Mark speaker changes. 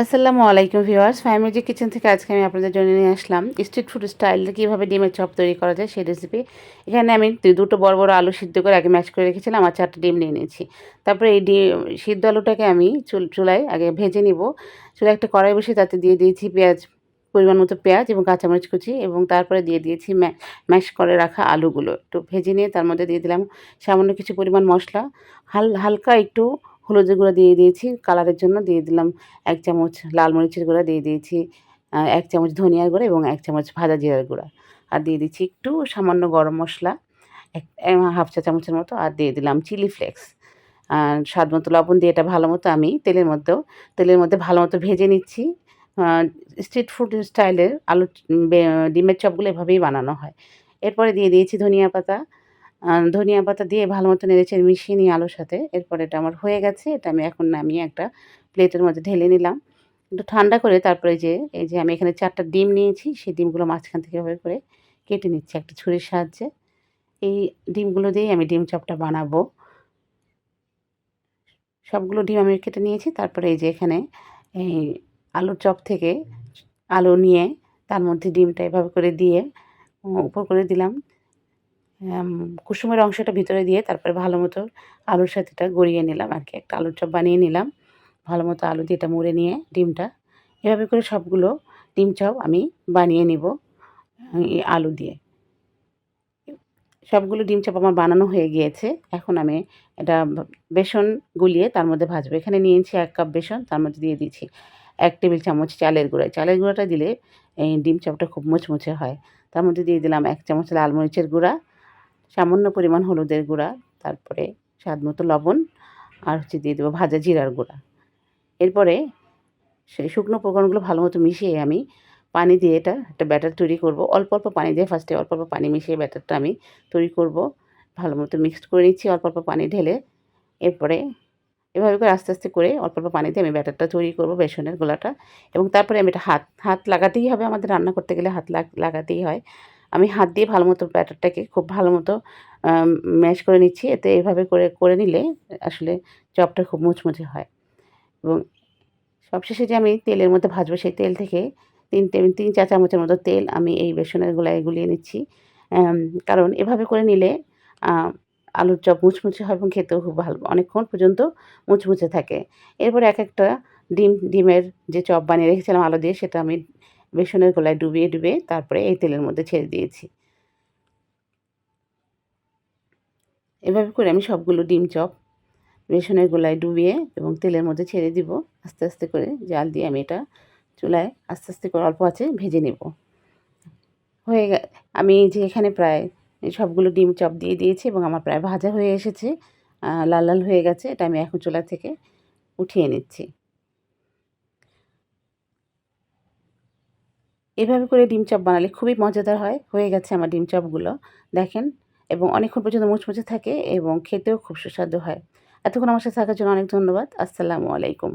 Speaker 1: আসসালামু আলাইকুম viewers. Family kitchen থেকে আজকে আমি আপনাদের জন্য নিয়ে আসলাম স্ট্রিট ফুড স্টাইলে কীভাবে ডিমের চপ তৈরি করা যায় সেই রেসিপি এখানে আমি দুটো বড় বড় আলু সিদ্ধ করে আগে ম্যাশ করে রেখেছিলাম। আর চারটে ডিম নিয়ে নিয়েছি। তারপরে এই ডিম, সিদ্ধ আলুটাকে আমি চুল চুলায় আগে ভেজে নিব। চুলায় একটা কড়াই বসে তাতে দিয়ে দিয়েছি পেঁয়াজ, পরিমাণ মতো পেঁয়াজ এবং কাঁচামরিচ কুচি এবং তারপরে দিয়ে দিয়েছি ম্যাশ করে রাখা আলুগুলো। একটু ভেজে নিয়ে তার মধ্যে দিয়ে দিলাম সামান্য কিছু পরিমাণ মশলা। হাল হালকা একটু হলুদের গুঁড়ো দিয়ে দিয়েছি, কালারের জন্য দিয়ে দিলাম এক চামচ লাল মরিচের গুঁড়া দিয়ে দিয়েছি এক চামচ ধনিয়ার গুঁড়া এবং এক চামচ ভাজা জিরার গুঁড়া। আর দিয়ে দিচ্ছি একটু সামান্য গরম মশলা, এক হাফ চা চামচের মতো, আর দিয়ে দিলাম চিলি ফ্লেক্স। আর স্বাদ মতো লবণ দিয়ে এটা ভালো মতো আমি তেলের মধ্যেও, তেলের মধ্যে ভালো মতো ভেজে নিচ্ছি। স্ট্রিট ফুড স্টাইলের আলু ডিমের চপগুলো এভাবেই বানানো হয়। এরপরে দিয়ে দিয়েছি ধনিয়া পাতা ধনিয়া পাতা দিয়ে ভালো মতো নেড়েচেড়ে মিশিয়ে নিই আলুর সাথে। এরপরে এটা আমার হয়ে গেছে, এটা আমি এখন নামিয়ে একটা প্লেটের মধ্যে ঢেলে নিলাম। একটু ঠান্ডা করে তারপরে যে, এই যে আমি এখানে চারটা ডিম নিয়েছি, সেই ডিমগুলো মাঝখান থেকে এভাবে করে কেটে নিচ্ছি একটা ছুরির সাহায্যে। এই ডিমগুলো দিয়েই আমি ডিম চপটা বানাবো। সবগুলো ডিম আমি কেটে নিয়েছি, তারপরে এই যে এখানে এই আলুর চপ থেকে আলু নিয়ে তার মধ্যে ডিমটা এভাবে করে দিয়ে উপর করে দিলাম। কুসুমের অংশটা ভিতরে দিয়ে তারপরে ভালো মতো আলুর সাথে এটা গড়িয়ে নিলাম আর কি। একটা আলুর চপ বানিয়ে নিলাম। ভালো মতো আলু দিয়ে এটা মুড়ে নিয়ে ডিমটা। এভাবে করে সবগুলো ডিম চপ আমি বানিয়ে নিব আলু দিয়ে। সবগুলো ডিম চপ আমার বানানো হয়ে গিয়েছে। এখন আমি এটা বেসন গুলিয়ে তার মধ্যে ভাজবো। এখানে নিয়েছি এক কাপ বেসন, তার মধ্যে দিয়ে দিয়েছি এক টেবিল চামচ চালের গুঁড়া। চালের গুঁড়াটা দিলে এই ডিম চপটা খুব মুচমুচে হয়। তার মধ্যে দিয়ে দিলাম এক চামচ লাল মরিচের গুঁড়া সামান্য পরিমাণ হলুদের গুঁড়া, তারপরে স্বাদ মতো লবণ, আর হচ্ছে দিয়ে দেবো ভাজা জিরার গুঁড়া। এরপরে সেই শুকনো উপকরণগুলো ভালো মতো মিশিয়ে আমি পানি দিয়ে এটা, একটা ব্যাটার তৈরি করব। অল্প অল্প পানি দিয়ে ফার্স্টে অল্প অল্প পানি মিশিয়ে ব্যাটারটা আমি তৈরি করব। ভালো মতো মিক্সড করে নিচ্ছি, অল্প অল্প পানি ঢেলে। এরপরে এভাবে করে আস্তে আস্তে করে অল্প অল্প পানি দিয়ে আমি ব্যাটারটা তৈরি করব বেসনের গোলাটা। এবং তারপরে আমি এটা হাত হাত লাগাতেই হবে আমাদের রান্না করতে গেলে হাত লাগ- লাগাতেই হয়। আমি হাত দিয়ে ভালো মতো ব্যাটারটাকে খুব ভালো মতো ম্যাশ করে নিচ্ছি। এতে এভাবে করে করে নিলে আসলে চপটা খুব মুচমুচে হয়। এবং সবশেষে যে আমি তেলের মধ্যে ভাজবো সেই তেল থেকে তিন টেবিল, তিন চা চামচের মতো তেল আমি এই বেসনের গোলায় গুলিয়ে নিচ্ছি। কারণ এভাবে করে নিলে আলুর চপ মুচমুচে হয় এবং খেতেও খুব ভালো, অনেকক্ষণ পর্যন্ত মুচমুচে থাকে। এরপর এক একটা ডিম, ডিমের যে চপ বানিয়ে রেখেছিলাম আলু দিয়ে, সেটা আমি বেসনের গোলায় ডুবিয়ে ডুবিয়ে তারপরে এই তেলের মধ্যে ছেড়ে দিয়েছি। এভাবে করে আমি সবগুলো ডিম চপ বেসনের গোলায় ডুবিয়ে এবং তেলের মধ্যে ছেড়ে দিব। আস্তে আস্তে করে জাল দিয়ে আমি এটা চুলায় আস্তে আস্তে করে অল্প আছে ভেজে নেব। হয়ে গে, আমি যে এখানে প্রায় সবগুলো ডিম চপ দিয়ে দিয়েছি এবং আমার প্রায় ভাজা হয়ে এসেছে। লাল লাল হয়ে গেছে, এটা আমি এখন চুলা থেকে উঠিয়ে নিচ্ছি। এভাবে করে ডিম চপ বানালে খুবই মজাদার হয়। হয়ে গেছে আমার ডিম চপগুলো, দেখেন। এবং অনেকক্ষণ পর্যন্ত মুচমুচে থাকে এবং খেতেও খুব সুস্বাদু হয়। এতক্ষণ আমার সাথে থাকার জন্য অনেক ধন্যবাদ। আসসালামু আলাইকুম।